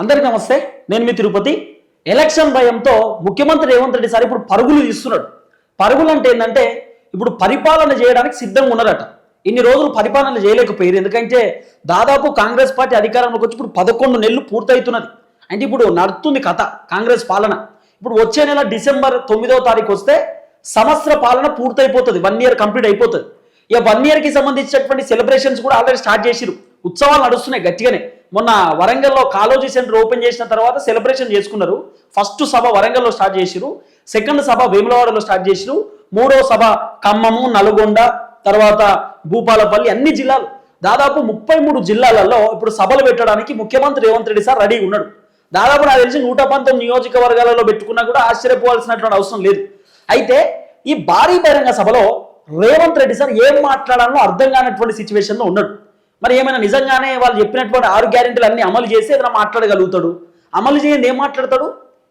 అందరికీ నమస్తే నేను మీ తిరుపతి. ఎలక్షన్ భయంతో ముఖ్యమంత్రి రేవంత్ రెడ్డి సార్ ఇప్పుడు పరుగులు తీస్తున్నాడు. పరుగులు అంటే ఏంటంటే ఇప్పుడు పరిపాలన చేయడానికి సిద్ధంగా ఉన్నారట. ఇన్ని రోజులు పరిపాలన చేయలేకపోయారు. ఎందుకంటే దాదాపు కాంగ్రెస్ పార్టీ అధికారంలోకి వచ్చి ఇప్పుడు పదకొండు నెలలు పూర్తవుతున్నది. అంటే ఇప్పుడు నడుతుంది కథ కాంగ్రెస్ పాలన. ఇప్పుడు వచ్చే నెల డిసెంబర్ తొమ్మిదవ తారీఖు వస్తే సంవత్సర పాలన పూర్తయిపోతుంది. వన్ ఇయర్ కంప్లీట్ అయిపోతుంది. ఇక వన్ ఇయర్కి సంబంధించినటువంటి సెలబ్రేషన్స్ కూడా ఆల్రెడీ స్టార్ట్ చేసిరు ఉత్సవాలు నడుస్తున్నాయి గట్టిగానే. మొన్న వరంగల్లో కాలోజీ సెంటర్ ఓపెన్ చేసిన తర్వాత సెలబ్రేషన్ చేసుకున్నారు. ఫస్ట్ సభ వరంగల్లో స్టార్ట్ చేసిరు. సెకండ్ సభ వేములవాడలో స్టార్ట్ చేసిరు. మూడో సభ ఖమ్మము నల్గొండ తర్వాత భూపాలపల్లి అన్ని జిల్లాలు. దాదాపు ముప్పై మూడు జిల్లాలలో ఇప్పుడు సభలు పెట్టడానికి ముఖ్యమంత్రి రేవంత్ రెడ్డి సార్ రెడీ ఉన్నాడు. దాదాపు నాకు తెలిసి నూట పంతొమ్మిది నియోజకవర్గాలలో పెట్టుకున్నా కూడా ఆశ్చర్యపోవాల్సినటువంటి అవసరం లేదు. అయితే ఈ భారీ బహిరంగ సభలో రేవంత్ రెడ్డి సార్ ఏం మాట్లాడాలో అర్థం కానటువంటి సిచ్యువేషన్లో ఉన్నాడు. మరి ఏమైనా నిజంగానే వాళ్ళు చెప్పినటువంటి ఆరు గ్యారెంటీలు అన్ని అమలు చేసి ఏదైనా మాట్లాడగలుగుతాడు? అమలు చేయండి ఏం మాట్లాడతాడు?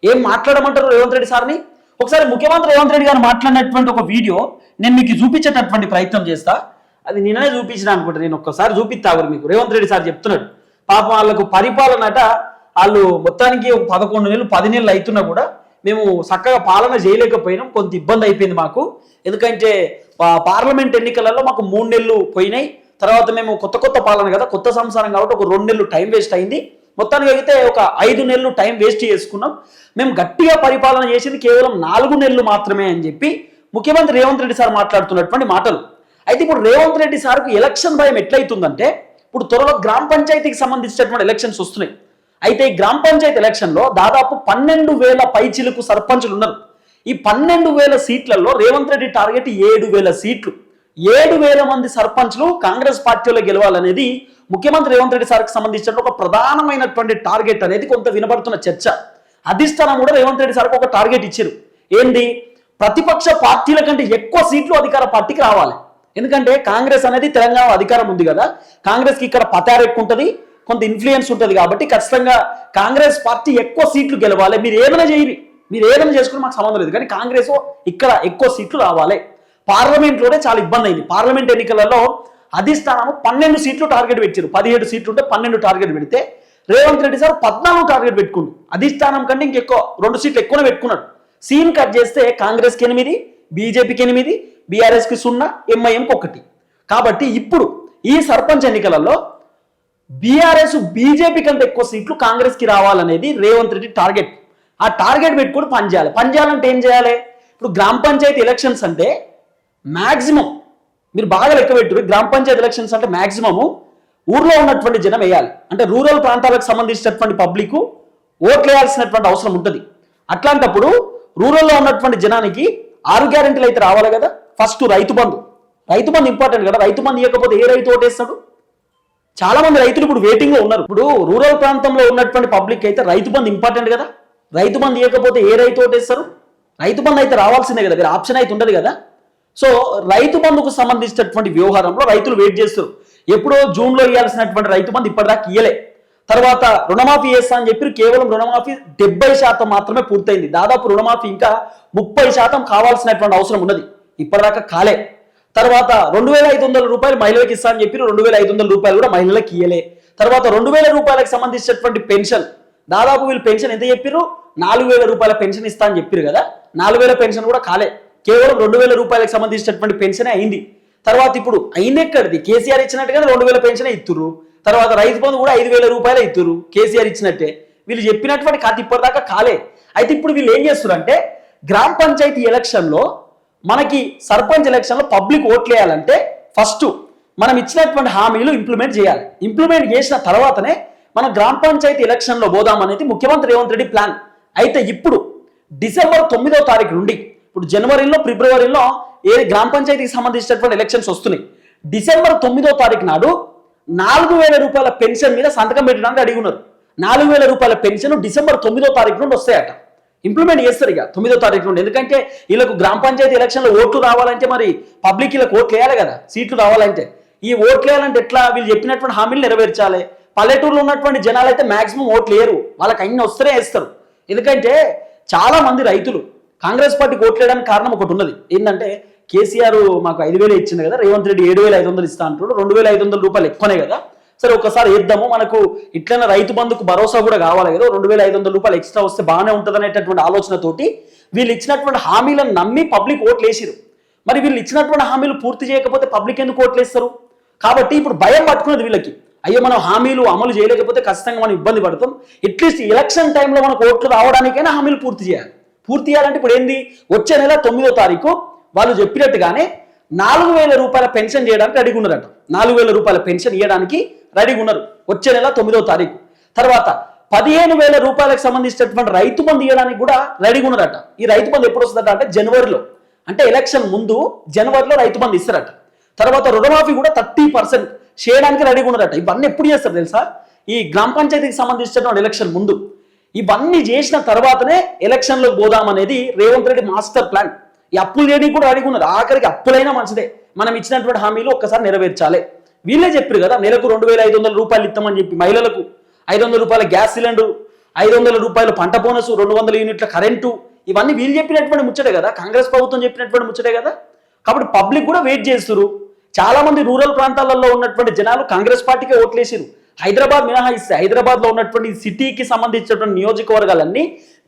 ఏం మాట్లాడమంటారు రేవంత్ రెడ్డి సార్ని? ఒకసారి ముఖ్యమంత్రి రేవంత్ రెడ్డి గారు మాట్లాడినటువంటి ఒక వీడియో నేను మీకు చూపించేటటువంటి ప్రయత్నం చేస్తా. అది నిన్ననే చూపించిన అనుకుంటా నేను ఒక్కసారి చూపిస్తా మీకు. రేవంత్ రెడ్డి సార్ చెప్తున్నాడు. పాపం వాళ్ళకు పరిపాలన అట వాళ్ళు మొత్తానికి ఒక పదకొండు నెలలు పది నెలలు అవుతున్నా కూడా మేము చక్కగా పాలన చేయలేకపోయినాం. కొంత ఇబ్బంది అయిపోయింది మాకు. ఎందుకంటే పార్లమెంట్ ఎన్నికలలో మాకు మూడు నెలలు పోయినాయి. తర్వాత మేము కొత్త కొత్త పాలన కదా కొత్త సంసారం కాబట్టి ఒక రెండు నెలలు టైం వేస్ట్ అయింది. మొత్తానికి అయితే ఒక ఐదు నెలలు టైం వేస్ట్ చేసుకున్నాం. మేము గట్టిగా పరిపాలన చేసింది కేవలం నాలుగు నెలలు మాత్రమే అని చెప్పి ముఖ్యమంత్రి రేవంత్ రెడ్డి సార్ మాట్లాడుతున్నటువంటి మాటలు. అయితే ఇప్పుడు రేవంత్ రెడ్డి సార్కు ఎలక్షన్ భయం ఎట్లయితుందంటే ఇప్పుడు త్వరలో గ్రామ పంచాయతీకి సంబంధించినటువంటి ఎలక్షన్స్ వస్తున్నాయి. అయితే ఈ గ్రామ పంచాయతీ ఎలక్షన్లో దాదాపు పన్నెండు వేల పైచిలకు సర్పంచులు ఉన్నారు. ఈ పన్నెండు వేల సీట్లలో రేవంత్ రెడ్డి టార్గెట్ ఏడు వేల సీట్లు. ఏడు వేల మంది సర్పంచ్లు కాంగ్రెస్ పార్టీలో గెలవాలనేది ముఖ్యమంత్రి రేవంత్ రెడ్డి సార్కి సంబంధించిన ఒక ప్రధానమైనటువంటి టార్గెట్ అనేది కొంత వినబడుతున్న చర్చ. అధిష్టానం కూడా రేవంత్ రెడ్డి సార్కి ఒక టార్గెట్ ఇచ్చారు. ఏంది? ప్రతిపక్ష పార్టీల కంటే ఎక్కువ సీట్లు అధికార పార్టీకి రావాలి. ఎందుకంటే కాంగ్రెస్ అనేది తెలంగాణ అధికారం ఉంది కదా. కాంగ్రెస్కి ఇక్కడ పతారు ఎక్కువ ఉంటుంది కొంత ఇన్ఫ్లుయెన్స్ ఉంటుంది కాబట్టి ఖచ్చితంగా కాంగ్రెస్ పార్టీ ఎక్కువ సీట్లు గెలవాలి. మీరు ఏమైనా చేయరు మీరు ఏదైనా చేసుకుని మాకు సంబంధం లేదు. కానీ కాంగ్రెస్ ఇక్కడ ఎక్కువ సీట్లు రావాలి. పార్లమెంట్లోనే చాలా ఇబ్బంది అయింది పార్లమెంట్ ఎన్నికలలో అధిష్టానం పన్నెండు సీట్లు టార్గెట్ పెట్టారు పదిహేడు సీట్లు ఉంటే పన్నెండు టార్గెట్ పెడితే రేవంత్ రెడ్డి సార్ పద్నాలుగు టార్గెట్ పెట్టుకుండు. అధిష్టానం కంటే ఇంకెక్కువ రెండు సీట్లు ఎక్కువనే పెట్టుకున్నాడు. సీన్ కట్ చేస్తే కాంగ్రెస్కి ఎనిమిది బీజేపీకి ఎనిమిది బీఆర్ఎస్కి సున్నా ఎంఐఎంకి ఒకటి. కాబట్టి ఇప్పుడు ఈ సర్పంచ్ ఎన్నికలలో బీఆర్ఎస్ బీజేపీ కంటే ఎక్కువ సీట్లు కాంగ్రెస్కి రావాలనేది రేవంత్ రెడ్డి టార్గెట్. ఆ టార్గెట్ పెట్టుకుని పనిచేయాలి పనిచేయాలంటే ఏం చేయాలి? ఇప్పుడు గ్రామ పంచాయతీ ఎలక్షన్స్ అంటే మ్యాక్సిమం మీరు బాగా లెక్క పెట్టు గ్రామ పంచాయతీ ఎలక్షన్స్ అంటే మ్యాక్సిమము ఊర్లో ఉన్నటువంటి జనం వేయాలి. అంటే రూరల్ ప్రాంతాలకు సంబంధించినటువంటి పబ్లిక్ ఓట్లు వేయాల్సినటువంటి అవసరం ఉంటుంది. అట్లాంటప్పుడు రూరల్లో ఉన్నటువంటి జనానికి ఆరు గ్యారెంటీలు అయితే రావాలి కదా? ఫస్ట్ రైతు బంధు. రైతు బంధు ఇంపార్టెంట్ కదా? రైతు బంధు ఇవ్వకపోతే ఏ రైతు ఓటేస్తాడు? చాలా మంది రైతులు ఇప్పుడు వెయిటింగ్లో ఉన్నారు. ఇప్పుడు రూరల్ ప్రాంతంలో ఉన్నటువంటి పబ్లిక్ అయితే రైతు బంధు ఇంపార్టెంట్ కదా? రైతు బంధు ఇవ్వకపోతే ఏ రైతు ఓటేస్తారు? రైతు బంధు అయితే రావాల్సిందే కదా. మీరు ఆప్షన్ అయితే ఉండదు కదా? సో రైతు బంధుకు సంబంధించినటువంటి వ్యవహారంలో రైతులు వెయిట్ చేస్తారు. ఎప్పుడో జూన్లో ఇవ్వాల్సినటువంటి రైతు బంధు ఇప్పటిదాకా ఇయ్యలే. తర్వాత రుణమాఫీ చేస్తా అని చెప్పి కేవలం రుణమాఫీ డెబ్బై శాతం మాత్రమే పూర్తయింది. దాదాపు రుణమాఫీ ఇంకా ముప్పై శాతం కావాల్సినటువంటి అవసరం ఉన్నది. ఇప్పటిదాకా కాలే. తర్వాత రెండు వేల ఐదు వందల రూపాయలు మహిళలకు ఇస్తా అని చెప్పి రెండు వేల ఐదు వందల రూపాయలు కూడా మహిళలకు ఇయ్యలే. తర్వాత రెండు వేల రూపాయలకు సంబంధించినటువంటి పెన్షన్. దాదాపు వీళ్ళు పెన్షన్ ఎంత చెప్పారు? నాలుగు వేల రూపాయల పెన్షన్ ఇస్తా అని చెప్పారు కదా. నాలుగు వేల పెన్షన్ కూడా కాలే. కేవలం రెండు వేల రూపాయలకు సంబంధించినటువంటి పెన్షనే అయింది. తర్వాత ఇప్పుడు అయింది ఎక్కడిది? కేసీఆర్ ఇచ్చినట్టుగానే రెండు వేల పెన్షన్ ఇస్తురు తర్వాత రైతు బంధు కూడా ఐదు వేల రూపాయలు ఇస్తురు కేసీఆర్ ఇచ్చినట్టే. వీళ్ళు చెప్పినటువంటి కథ ఇప్పటిదాకా కాలే. అయితే ఇప్పుడు వీళ్ళు ఏం చేస్తారు అంటే గ్రామ పంచాయతీ ఎలక్షన్లో మనకి సర్పంచ్ ఎలక్షన్లో పబ్లిక్ ఓట్లు వేయాలంటే ఫస్ట్ మనం ఇచ్చినటువంటి హామీలు ఇంప్లిమెంట్ చేయాలి. ఇంప్లిమెంట్ చేసిన తర్వాతనే మనం గ్రామ పంచాయతీ ఎలక్షన్లో పోదామనేది ముఖ్యమంత్రి రేవంత్ రెడ్డి ప్లాన్. అయితే ఇప్పుడు డిసెంబర్ తొమ్మిదో తారీఖు నుండి ఇప్పుడు జనవరిలో ఫిబ్రవరిలో ఏ గ్రామ పంచాయతీకి సంబంధించినటువంటి ఎలక్షన్స్ వస్తున్నాయి? డిసెంబర్ తొమ్మిదో తారీఖు నాడు నాలుగు వేల రూపాయల పెన్షన్ మీద సంతకం పెట్టడానికి అడిగి ఉన్నారు నాలుగు వేల రూపాయల పెన్షన్ డిసెంబర్ తొమ్మిదో తారీఖు నుండి వస్తాయట. ఇంప్లిమెంట్ చేస్తారు ఇక తొమ్మిదో తారీఖు నుండి. ఎందుకంటే వీళ్ళకు గ్రామ పంచాయతీ ఎలక్షన్లో ఓట్లు రావాలంటే మరి పబ్లిక్ వీళ్ళకి ఓట్లు వేయాలి కదా సీట్లు రావాలంటే. ఈ ఓట్లు వేయాలంటే ఎట్లా? వీళ్ళు చెప్పినటువంటి హామీలు నెరవేర్చాలి. పల్లెటూరులో ఉన్నటువంటి జనాలు అయితే మాక్సిమం ఓట్లు లేరు వాళ్ళకి అన్ని వస్తేనే వేస్తారు. ఎందుకంటే చాలా మంది రైతులు కాంగ్రెస్ పార్టీకి ఓట్లు కారణం ఒకటి ఉన్నది. ఏంటంటే కేసీఆర్ మాకు ఐదు వేలు ఇచ్చింది కదా రేవంత్ రెడ్డి ఏడు వేల ఐదు వందలు ఇస్తా అంటున్నాడు రెండు వేల ఐదు వందల రూపాయలు ఎక్కువనే కదా. సరే ఒకసారి వేద్దాము మనకు ఇట్లనే రైతు బంధుకు భరోసా కూడా కావాలి కదా రెండు వేల ఐదు వందల రూపాయలు ఎక్స్ట్రా వస్తే బాగానే ఉంటుంది అనేటటువంటి ఆలోచనతోటి వీళ్ళు ఇచ్చినటువంటి హామీలను నమ్మి పబ్లిక్ ఓట్లు వేసిరు మరి వీళ్ళు ఇచ్చినటువంటి హామీలు పూర్తి చేయకపోతే పబ్లిక్ ఎందుకు ఓట్లు వేస్తారు కాబట్టి ఇప్పుడు భయం పట్టుకున్నది వీళ్ళకి. అయ్యో మనం హామీలు అమలు చేయలేకపోతే ఖచ్చితంగా మనం ఇబ్బంది పడతాం. అట్లీస్ట్ ఎలక్షన్ టైంలో మనకు ఓట్లు రావడానికైనా హామీలు పూర్తి చేయాలి. పూర్తి చేయాలంటే ఇప్పుడు ఏంది? వచ్చే నెల తొమ్మిదో తారీఖు వాళ్ళు చెప్పినట్టుగానే నాలుగు వేల రూపాయల పెన్షన్ చేయడానికి రెడీగా ఉన్నారట. నాలుగు వేల రూపాయల పెన్షన్ ఇవ్వడానికి రెడీగా ఉన్నారు. వచ్చే నెల తొమ్మిదో తారీఖు. తర్వాత పదిహేను వేల రూపాయలకు సంబంధించినటువంటి రైతు బంధు ఇవ్వడానికి కూడా రెడీగా ఉన్నారట. ఈ రైతు బంధు ఎప్పుడు వస్తుందట అంటే జనవరిలో. అంటే ఎలక్షన్ ముందు జనవరిలో రైతు బంధు ఇస్తారట. తర్వాత రుణమాఫీ కూడా థర్టీ పర్సెంట్ చేయడానికి రెడీగా ఉన్నారట. ఇవన్నీ ఎప్పుడు చేస్తారు తెలుసా? ఈ గ్రామ పంచాయతీకి సంబంధించినటువంటి ఎలక్షన్ ముందు. ఇవన్నీ చేసిన తర్వాతనే ఎలక్షన్లోకి పోదామనేది రేవంత్ రెడ్డి మాస్టర్ ప్లాన్. ఈ అప్పులు చేయడానికి కూడా అడిగి ఉన్నారు. ఆఖరికి అప్పులైనా మంచిదే. మనం ఇచ్చినటువంటి హామీలు ఒక్కసారి నెరవేర్చాలి. వీళ్ళే చెప్పారు కదా నెలకు రెండు వేల ఐదు వందల రూపాయలు ఇస్తామని చెప్పి మహిళలకు. ఐదు వందల రూపాయల గ్యాస్ సిలిండర్ ఐదు వందల రూపాయలు పంట బోనస్ రెండు వందల యూనిట్ల కరెంటు ఇవన్నీ వీళ్ళు చెప్పినటువంటి ముచ్చటే కదా కాంగ్రెస్ ప్రభుత్వం చెప్పినటువంటి ముచ్చటే కదా. కాబట్టి పబ్లిక్ కూడా వెయిట్ చేస్తున్నారు. చాలా మంది రూరల్ ప్రాంతాలలో ఉన్నటువంటి జనాలు కాంగ్రెస్ పార్టీకే ఓట్లేసారు. హైదరాబాద్ మినహాయిస్తే. హైదరాబాద్లో ఉన్నటువంటి సిటీకి సంబంధించినటువంటి నియోజకవర్గాలన్నీ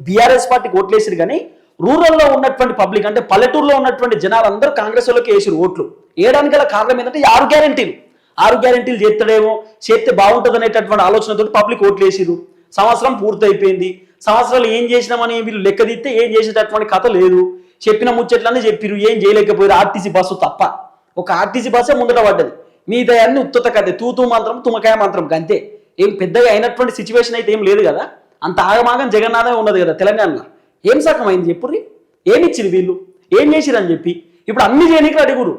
బీఆర్ఎస్ పార్టీకి ఓట్లేసారు కానీ రూరల్లో ఉన్నటువంటి పబ్లిక్ అంటే పల్లెటూరులో ఉన్నటువంటి జనాలందరూ కాంగ్రెస్ వాళ్ళకి వేసారు ఓట్లు. వేయడానికి గల కారణం ఏంటంటే ఆరు గ్యారంటీలు. ఆరు గ్యారంటీలు చేస్తాడేమో చేస్తే బాగుంటుంది అనేటటువంటి ఆలోచనతో పబ్లిక్ ఓట్లు వేసిరు సంవత్సరం పూర్తయిపోయింది. సంవత్సరాలు ఏం చేసినామని వీళ్ళు లెక్కదిస్తే ఏం చేసేటటువంటి కథ లేదు. చెప్పిన ముచ్చట్లనే చెప్పిరు ఏం చేయలేకపోయారు ఆర్టీసీ బస్సు తప్ప. ఒక ఆర్టీసీ బస్సే ముందట పడ్డది. మిగతా అన్ని ఉత్తత కథ తూతూ మంత్రం తుమకాయ మంత్రం అంతే ఏం పెద్దగా అయినటువంటి సిచ్యువేషన్ అయితే ఏం లేదు కదా. అంత ఆగమాగం జగన్నాథమే ఉన్నది కదా తెలంగాణలో. ఏం సగం అయింది చెప్పుర్రి ఏమి వీళ్ళు? ఏం చేసిరని అని చెప్పి? ఇప్పుడు అన్ని చేయనీకి అడుగురు.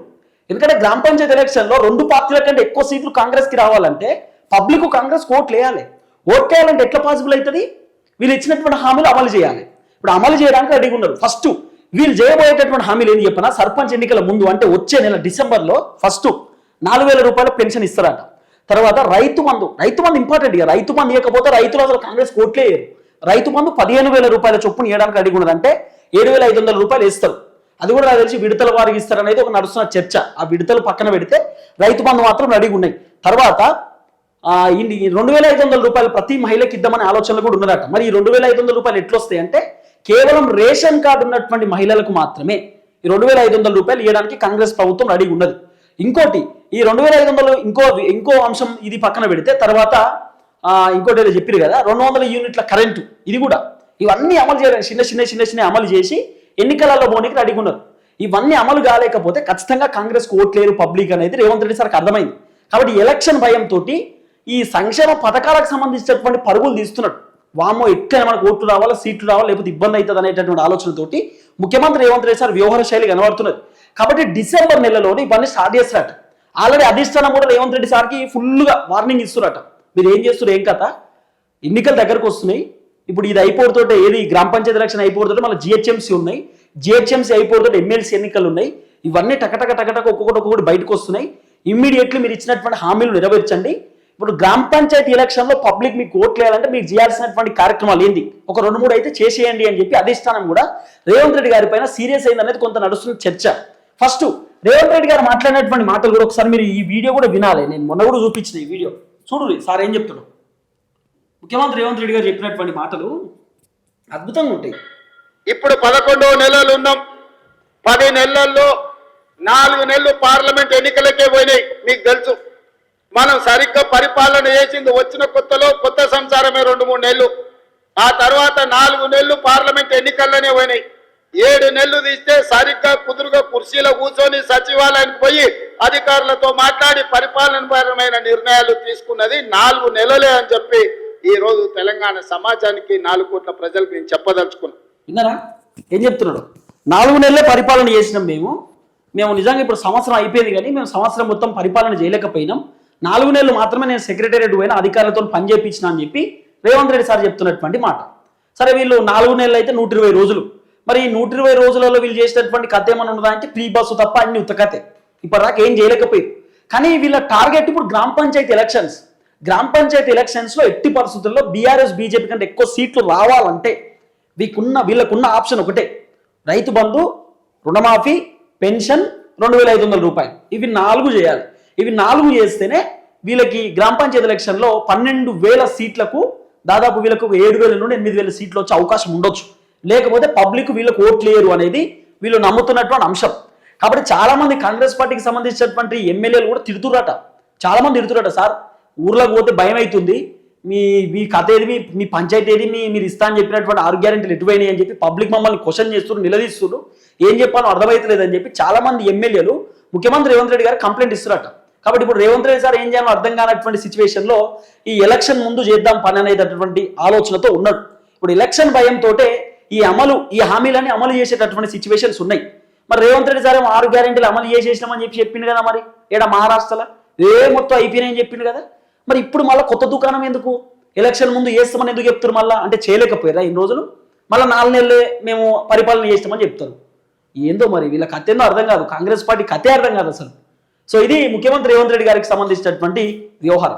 ఎందుకంటే గ్రామ పంచాయతీ ఎలక్షన్లో రెండు పార్టీల కంటే ఎక్కువ సీట్లు కాంగ్రెస్కి రావాలంటే పబ్లిక్ కాంగ్రెస్ ఓట్లు వేయాలి. ఓట్ వేయాలంటే ఎట్లా పాసిబుల్ అవుతుంది? వీళ్ళు ఇచ్చినటువంటి హామీలు అమలు చేయాలి. ఇప్పుడు అమలు చేయడానికి రెడీగా ఉన్నారు. ఫస్ట్ వీళ్ళు చేయబోయేటటువంటి హామీలు ఏం చెప్పినా? సర్పంచ్ ఎన్నికల ముందు అంటే వచ్చే నెల డిసెంబర్లో ఫస్ట్ నాలుగు వేల రూపాయల పెన్షన్ ఇస్తారట. తర్వాత రైతు మందు రైతు మందు ఇంపార్టెంట్ ఇక. రైతు మందు ఇవ్వకపోతే రైతులు అసలు కాంగ్రెస్ కోట్లే రైతు మందు పదిహేను వేల రూపాయల చొప్పున ఇవ్వడానికి అడిగి ఉన్నదంటే ఏడు వేల ఐదు వందల రూపాయలు ఇస్తారు అది కూడా నాకు తెలిసి విడతల వారికి ఇస్తారనేది ఒక నడుస్తున్న చర్చ. ఆ విడతలు పక్కన పెడితే రైతు బంధు మాత్రం రెడీగా ఉన్నాయి. తర్వాత ఈ రెండు వేల ఐదు వందల రూపాయలు ప్రతి మహిళకి ఇద్దామనే ఆలోచనలు కూడా ఉన్నదట మరి ఈ రెండు వేల ఐదు వందల రూపాయలు ఎట్లొస్తాయి అంటే కేవలం రేషన్ కార్డు ఉన్నటువంటి మహిళలకు మాత్రమే ఈ రెండు వేల ఐదు వందల రూపాయలు ఇవ్వడానికి కాంగ్రెస్ ప్రభుత్వం రెడీగా ఉన్నది. ఇంకోటి ఈ రెండు వేల ఐదు వందలు ఇంకో ఇంకో అంశం ఇది పక్కన పెడితే తర్వాత ఇంకోటి ఏదో చెప్పారు కదా రెండు వందల యూనిట్ల కరెంటు ఇది కూడా. ఇవన్నీ అమలు చేయలేదు చిన్న చిన్న చిన్న చిన్న అమలు చేసి ఎన్నికలలో పోనీకి రెడీగా ఉన్నారు. ఇవన్నీ అమలు కాలేకపోతే ఖచ్చితంగా కాంగ్రెస్ ఓట్లేరు పబ్లిక్ అనేది రేవంత్ రెడ్డి సార్కి అర్థమైంది. కాబట్టి ఎలక్షన్ భయంతో ఈ సంక్షేమ పథకాలకు సంబంధించినటువంటి పరుగులు తీస్తున్నాడు. వామో ఎట్లా మనకు ఓట్లు రావాలా సీట్లు రావాలా లేకపోతే ఇబ్బంది అవుతుంది అనేటటువంటి ఆలోచనతోటి ముఖ్యమంత్రి రేవంత్ రెడ్డి సార్ వ్యవహార శైలి కనబడుతున్నది. కాబట్టి డిసెంబర్ నెలలోనే ఇవన్నీ స్టార్ట్ చేస్తారట ఆల్రెడీ అధిష్టానం కూడా రేవంత్ రెడ్డి సార్కి ఫుల్గా వార్నింగ్ ఇస్తున్నారట. మీరు ఏం చేస్తున్నారు? ఏం కథ? ఎన్నికలు దగ్గరకు వస్తున్నాయి. ఇప్పుడు ఇది అయిపోతుంటే ఏది? గ్రామ పంచాయతీ ఎలక్షన్ అయిపోతుంటే మళ్ళీ జిహెచ్ఎంసీ ఉన్నాయి. జిహెచ్ఎంసీ అయిపోతుంటే ఎమ్మెల్సీ ఎన్నికలు ఉన్నాయి. ఇవన్నీ టకటక టకటక ఒక్కొక్కటి ఒక్కొక్కటి బయటకు వస్తున్నాయి. ఇమ్మీడియట్లీ మీరు ఇచ్చినటువంటి హామీలు నెరవేర్చండి. ఇప్పుడు గ్రామ పంచాయతీ ఎలక్షన్లో పబ్లిక్ మీకు ఓట్లు వేయాలంటే మీకు చేయాల్సినటువంటి కార్యక్రమాలు ఏంది? ఒక రెండు మూడు అయితే చేసేయండి అని చెప్పి అధిష్టానం కూడా రేవంత్ రెడ్డి గారి పైన సీరియస్ అయింది అనేది కొంత నడుస్తున్న చర్చ. ఫస్ట్ రేవంత్ రెడ్డి గారు మాట్లాడినటువంటి మాటలు కూడా ఒకసారి మీరు ఈ వీడియో కూడా వినాలి. నేను మొన్న కూడా చూపించిన ఈ వీడియో. చూడు సార్ ఏం చెప్తున్నావు ముఖ్యమంత్రి రేవంత్ రెడ్డి గారు చెప్పినటువంటి మాటలు అద్భుతంగా ఉంటాయి. ఇప్పుడు పదకొండవ నెలలు ఉన్నాం. పది నెలల్లో నాలుగు నెలలు పార్లమెంట్ ఎన్నికలకే పోయినాయి మీకు తెలుసు. మనం సరిగ్గా పరిపాలన చేసింది వచ్చిన కొత్తలో కొత్త సంసారమే రెండు మూడు నెలలు. ఆ తర్వాత నాలుగు నెలలు పార్లమెంట్ ఎన్నికల్లోనే పోయినాయి. ఏడు నెలలు తీస్తే సరిగ్గా కుదురుగా కుర్చీలో కూర్చొని సచివాలయానికి పోయి అధికారులతో మాట్లాడి పరిపాలనపరమైన నిర్ణయాలు తీసుకున్నది నాలుగు నెలలే అని చెప్పి ఈ రోజు తెలంగాణ సమాజానికి నాలుగు కోట్ల ప్రజలకు నేను చెప్పదలుచుకున్నాను విన్నారా? ఏం చెప్తున్నాడు? నాలుగు నెలలే పరిపాలన చేసినాం మేము. మేము నిజంగా ఇప్పుడు సంవత్సరం అయిపోయింది కానీ మేము సంవత్సరం మొత్తం పరిపాలన చేయలేకపోయినాం. నాలుగు నెలలు మాత్రమే నేను సెక్రటేరియట్ పోయిన అధికారులతో పని చేయించిన అని చెప్పి రేవంత్ రెడ్డి సార్ చెప్తున్నటువంటి మాట. సరే వీళ్ళు నాలుగు నెలలు అయితే నూట ఇరవై రోజులు మరి ఈ నూట ఇరవై రోజులలో వీళ్ళు చేసినటువంటి కథ ఏమైనా ఉన్నదా అంటే ఫ్రీ బస్సు తప్ప అన్ని ఉత్త కథే. ఇప్పటిదాకా ఏం చేయలేకపోయారు. కానీ వీళ్ళ టార్గెట్ ఇప్పుడు గ్రామ పంచాయతీ ఎలక్షన్స్. గ్రామ పంచాయతీ ఎలక్షన్స్లో ఎట్టి పరిస్థితుల్లో బీఆర్ఎస్ బీజేపీ కంటే ఎక్కువ సీట్లు రావాలంటే వీకున్న వీళ్ళకున్న ఆప్షన్ ఒకటే. రైతు బంధు రుణమాఫీ పెన్షన్ రెండు వేల ఐదు వందల రూపాయలు. ఇవి నాలుగు చేయాలి. ఇవి నాలుగు చేస్తేనే వీళ్ళకి గ్రామ పంచాయతీ ఎలక్షన్లో పన్నెండు వేల సీట్లకు దాదాపు వీళ్ళకు ఏడు వేల నుండి ఎనిమిది వేల సీట్లు వచ్చే అవకాశం ఉండొచ్చు. లేకపోతే పబ్లిక్ వీళ్ళకు ఓట్లు లేరు అనేది వీళ్ళు నమ్ముతున్నటువంటి అంశం. కాబట్టి చాలామంది కాంగ్రెస్ పార్టీకి సంబంధించినటువంటి ఎమ్మెల్యేలు కూడా తిడుతురట చాలామంది తిడుతురట సార్ ఊర్లోకి పోతే భయం అవుతుంది మీ మీ కథ ఏది? మీ మీ పంచాయతీ ఏది? మీ మీరు ఇస్తా అని చెప్పినటువంటి ఆరు గ్యారెంటీలు ఎటువైనాయి అని చెప్పి పబ్లిక్ మమ్మల్ని క్వశ్చన్ చేస్తున్నారు నిలదీస్తున్నారు. ఏం చెప్పాలో అర్థమవుతలేదని చెప్పి చాలామంది ఎమ్మెల్యేలు ముఖ్యమంత్రి రేవంత్ రెడ్డి గారు కంప్లైంట్ ఇస్తున్నారట కాబట్టి ఇప్పుడు రేవంత్ రెడ్డి సార్ ఏం చేయాలో అర్థం కానటువంటి సిచ్యువేషన్లో ఈ ఎలక్షన్ ముందు చేద్దాం పని అనేటటువంటి ఆలోచనతో ఉన్నాడు ఇప్పుడు ఎలక్షన్ భయంతో ఈ అమలు ఈ హామీలని అమలు చేసేటటువంటి సిచ్యువేషన్స్ ఉన్నాయి. మరి రేవంత్ రెడ్డి సార్ ఆరు గ్యారెంటీలు అమలు చేసేసినామని చెప్పి చెప్పిండు కదా మరి. ఏడా మహారాష్ట్రలో? ఏ మొత్తం అయిపోయినాయని చెప్పిండు కదా. మరి ఇప్పుడు మళ్ళీ కొత్త దుకాణం ఎందుకు? ఎలక్షన్ ముందు చేస్తామని ఎందుకు చెప్తారు మళ్ళీ? అంటే చేయలేకపోయారా ఇన్ని రోజులు? మళ్ళీ నాలుగు నెలలే మేము పరిపాలన చేస్తామని చెప్తారు. ఏందో మరి వీళ్ళ కథ ఏందో అర్థం కాదు. కాంగ్రెస్ పార్టీ కథే అర్థం కాదు అసలు. సో ఇది ముఖ్యమంత్రి రేవంత్ రెడ్డి గారికి సంబంధించినటువంటి వ్యవహారం.